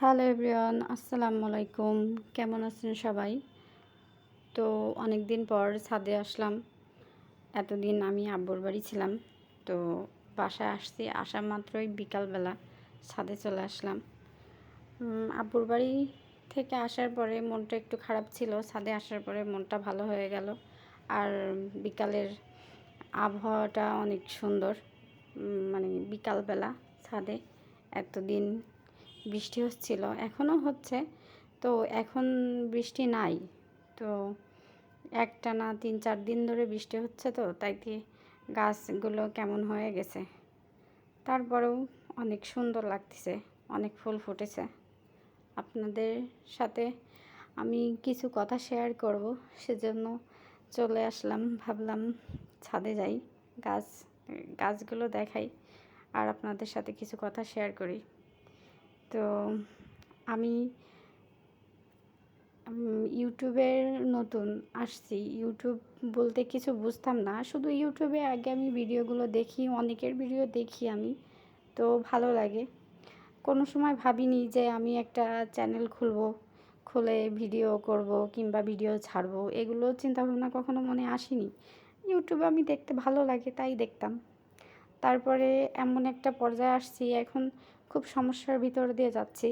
Hello everyone, আসসালামু আলাইকুম। কেমন আছেন সবাই? তো অনেক দিন পর ছাদে আসলাম। এতদিন আমি আব্বুর বাড়ি ছিলাম। তো বাসায় আসছি, আসা মাত্রই বিকালবেলা ছাদে চলে আসলাম। আব্বুর বাড়ি থেকে আসার পরে মনটা একটু খারাপ ছিল। ছাদে আসার পরে মনটা ভালো হয়ে গেল। আর বিকালের আবহাওয়াটা অনেক সুন্দর। মানে বিকালবেলা ছাদে এতদিন বৃষ্টি হচ্ছিল, এখনও হচ্ছে। তো এখন বৃষ্টি নাই। তো একটা না তিন চার দিন ধরে বৃষ্টি হচ্ছে তো, তাই দিয়ে গাছগুলো কেমন হয়ে গেছে? তারপরেও অনেক সুন্দর লাগতেছে, অনেক ফুল ফুটেছে। আপনাদের সাথে আমি কিছু কথা শেয়ার করব, সেজন্য চলে আসলাম, ভাবলাম ছাদে যাই, গাছ, গাছগুলো দেখাই, আর আপনাদের সাথে কিছু কথা শেয়ার করি। তো আমি ইউটিউবের নতুন আসছি। ইউটিউব বলতে কিছু বুঝতাম না। শুধু ইউটিউবে আগে আমি ভিডিওগুলো দেখি, অনেকের ভিডিও দেখি আমি। তো ভালো লাগে। কোনো সময় ভাবিনি যে আমি একটা চ্যানেল খুলব, খুলে ভিডিও করব কিংবা ভিডিও ছাড়বো। এগুলো চিন্তাভাবনা কখনো মনে আসেনি। ইউটিউবে আমি দেখতে ভালো লাগে, তাই দেখতাম। তারপরে এমন একটা পর্যায়ে আসছি, এখন খুব সমস্যার ভিতর দিয়ে যাচ্ছি।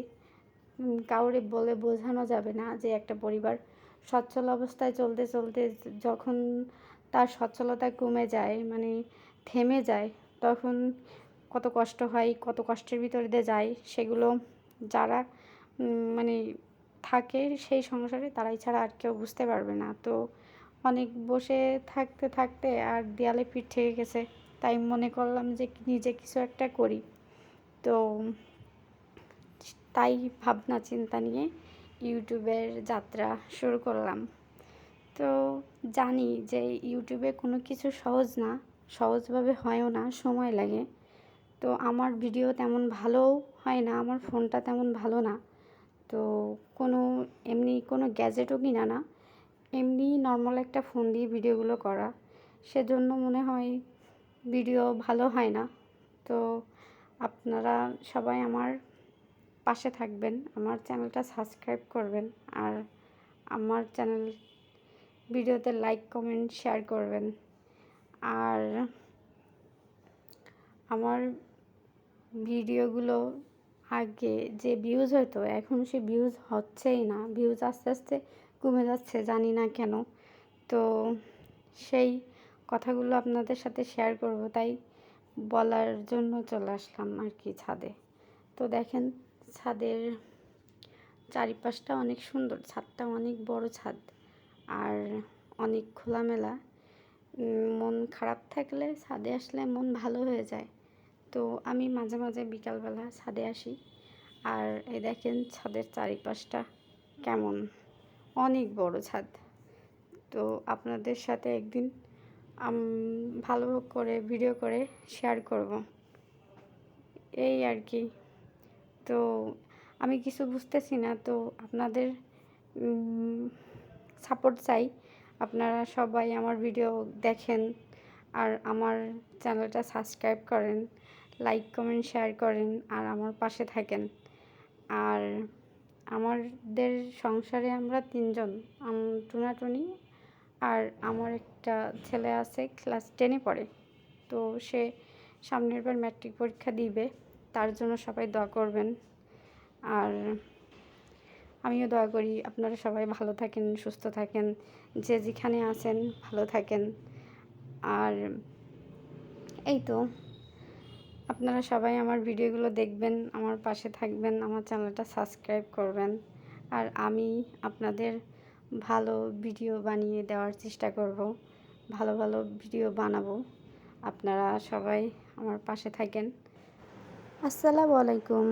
কাউরে বলে বোঝানো যাবে না যে একটা পরিবার সচ্ছল অবস্থায় চলতে চলতে যখন তার সচ্ছলতা কমে যায় মানে থেমে যায়, তখন কত কষ্ট হয়, কত কষ্টের ভিতর দিয়ে যায়, সেগুলো যারা মানে থাকে সেই সংসারে তারাই ছাড়া আর কেউ বুঝতে পারবে না। তো অনেক বসে থাকতে থাকতে আর দেয়ালে পিঠ থেকে গেছে, তাই মনে করলাম যে নিজে কিছু একটা করি। তো তাই ভাবনা চিন্তা নিয়ে ইউটিউবের যাত্রা শুরু করলাম। তো জানি যে ইউটিউবে কোনো কিছু সহজ না, সহজভাবে হয়ও না, সময় লাগে। তো আমার ভিডিও তেমন ভালোও হয় না, আমার ফোনটা তেমন ভালো না। তো কোনো এমনি কোনো গ্যাজেটও কিনা না। এমনি নর্মাল একটা ফোন দিয়ে ভিডিওগুলো করা। সেজন্য মনে হয় ভিডিও ভালো হয় না। তো আপনারা সবাই আমার পাশে থাকবেন, আমার চ্যানেলটা সাবস্ক্রাইব করবেন, আর আমার চ্যানেল ভিডিওতে লাইক কমেন্ট শেয়ার করবেন। আর আমার ভিডিওগুলো আগে যে ভিউজ হতো এখন সে ভিউজ হচ্ছেই না। ভিউজ আস্তে আস্তে কমে যাচ্ছে, জানি না কেন। তো সেই কথাগুলো আপনাদের সাথে শেয়ার করব, তাই বলার জন্য চলে আসলাম আর কি ছাদে। তো দেখেন ছাদের চারিপাশটা অনেক সুন্দর, ছাদটা অনেক বড় ছাদ আর অনেক খোলামেলা। মন খারাপ থাকলে ছাদে আসলে মন ভালো হয়ে যায়। তো আমি মাঝে মাঝে বিকালবেলা ছাদে আসি আর এই দেখেন ছাদের চারিপাশটা কেমন, অনেক বড় ছাদ। তো আপনাদের সাথে একদিন ভালো করে ভিডিও করে শেয়ার করব। এই আর কি। তো আমি কিছু বুঝতেছি না, তো আপনাদের সাপোর্ট চাই। আপনারা সবাই আমার ভিডিও দেখেন আর আমার চ্যানেলটা সাবস্ক্রাইব করেন লাইক কমেন্ট শেয়ার করেন আর আমার পাশে থাকেন। আর আমাদের সংসারে আমরা তিনজন টুনাটুনি আর আমার একটা ছেলে আছে ক্লাস টেনে পড়ে। তো সে সামনের বার ম্যাট্রিক পরীক্ষা দিবে, তার জন্য সবাই দোয়া করবেন। আর আমিও দোয়া করি আপনারা সবাই ভালো থাকেন, সুস্থ থাকেন, যে যেখানে আছেন ভালো থাকেন। আর এই তো, আপনারা সবাই আমার ভিডিওগুলো দেখবেন, আমার পাশে থাকবেন, আমার চ্যানেলটা সাবস্ক্রাইব করবেন। আর আমি আপনাদের ভালো ভিডিও বানিয়ে দেওয়ার চেষ্টা করব। ভালো ভালো ভিডিও বানাবো। আপনারা সবাই আমার পাশে থাকেন। আসসালামু আলাইকুম।